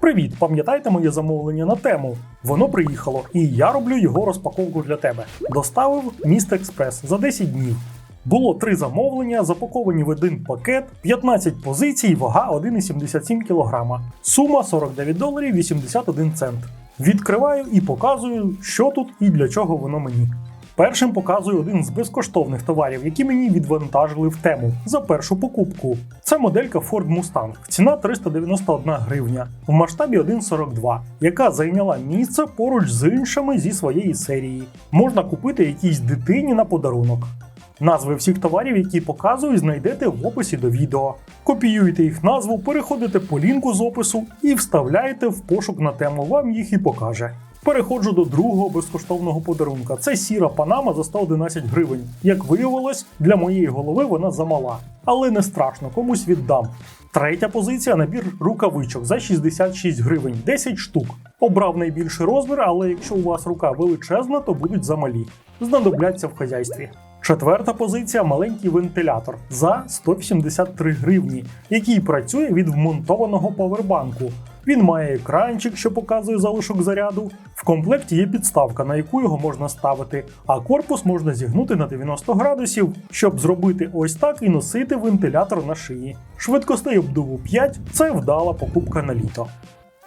Привіт! Пам'ятаєте моє замовлення на тему? Воно приїхало, і я роблю його розпаковку для тебе. Доставив міст Експрес за 10 днів. Було три замовлення, запаковані в один пакет, 15 позицій, вага 1,77 кг. Сума 49 доларів 81 цент. Відкриваю і показую, що тут і для чого воно мені. Першим показую один з безкоштовних товарів, які мені відвантажили в тему за першу покупку. Це моделька Ford Mustang, ціна 391 гривня в масштабі 1,42, яка зайняла місце поруч з іншими зі своєї серії. Можна купити якійсь дитині на подарунок. Назви всіх товарів, які показую, знайдете в описі до відео. Копіюєте їх назву, переходите по лінку з опису і вставляєте в пошук на тему, вам їх і покаже. Переходжу до другого безкоштовного подарунка. Це сіра панама за 111 гривень. Як виявилось, для моєї голови вона замала. Але не страшно, комусь віддам. Третя позиція набір рукавичок за 66 гривень, 10 штук. Обрав найбільший розмір, але якщо у вас рука величезна, то будуть замалі. Знадобляться в хазяйстві. Четверта позиція маленький вентилятор за 183 гривні, який працює від вмонтованого павербанку. Він має екранчик, що показує залишок заряду. В комплекті є підставка, на яку його можна ставити, а корпус можна зігнути на 90 градусів, щоб зробити ось так і носити вентилятор на шиї. Швидкостей обдуву 5 це вдала покупка на літо.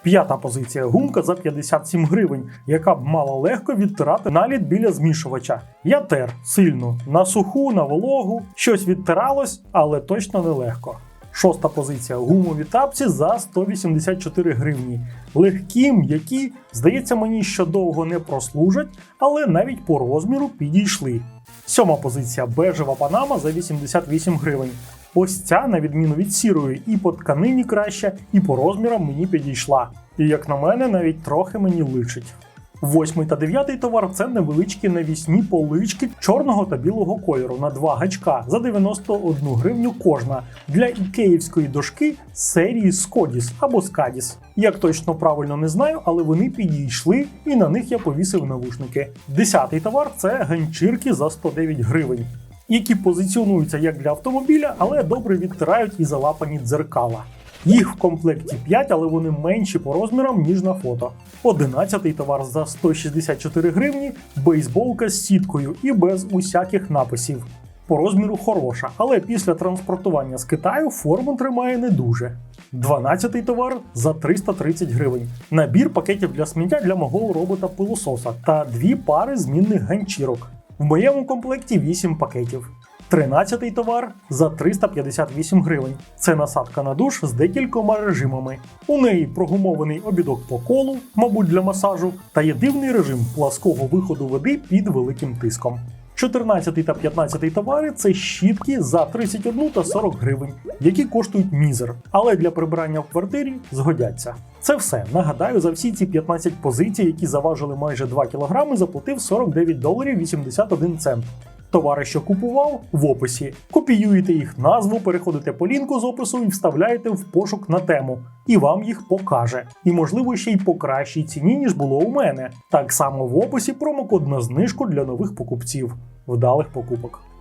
П'ята позиція гумка за 57 гривень, яка б мала легко відтирати наліт біля змішувача. Я тер сильно на суху, на вологу, щось відтиралось, але точно не легко. Шоста позиція гумові тапці за 184 гривні. Легкі, м'які, здається мені, що довго не прослужать, але навіть по розміру підійшли. Сьома позиція бежева панама за 88 гривень. Ось ця, на відміну від сірої, і по тканині краще, і по розмірам мені підійшла. І як на мене, навіть трохи мені личить. Восьмий та дев'ятий товар це невеличкі навісні полички чорного та білого кольору на два гачка за 91 гривню кожна для ікеївської дошки серії Скодіс або Скадіс. Як точно правильно не знаю, але вони підійшли і на них я повісив навушники. Десятий товар це ганчірки за 109 гривень. Які позиціонуються як для автомобіля, але добре відтирають і залапані дзеркала. Їх в комплекті 5, але вони менші по розмірам, ніж на фото. Одинадцятий товар за 164 гривні, бейсболка з сіткою і без усяких написів. По розміру хороша, але після транспортування з Китаю форму тримає не дуже. Дванадцятий товар за 330 гривень. Набір пакетів для сміття для мого робота пилососа та дві пари змінних ганчірок. В моєму комплекті 8 пакетів. 13-й товар за 358 гривень. Це насадка на душ з декількома режимами. У неї прогумований обідок по колу, мабуть, для масажу, та є дивний режим плаского виходу води під великим тиском. 14 та 15 товари це щітки за 31 та 40 гривень, які коштують мізер, але для прибирання в квартирі згодяться. Це все. Нагадаю, за всі ці 15 позицій, які заважили майже 2 кг, заплатив 49 доларів 81 цент. Товари, що купував, в описі. Копіюєте їх назву, переходите по лінку з опису і вставляєте в пошук на тему. І вам їх покаже. І можливо ще й по кращій ціні, ніж було у мене. Так само в описі промокод на знижку для нових покупців. Вдалих покупок.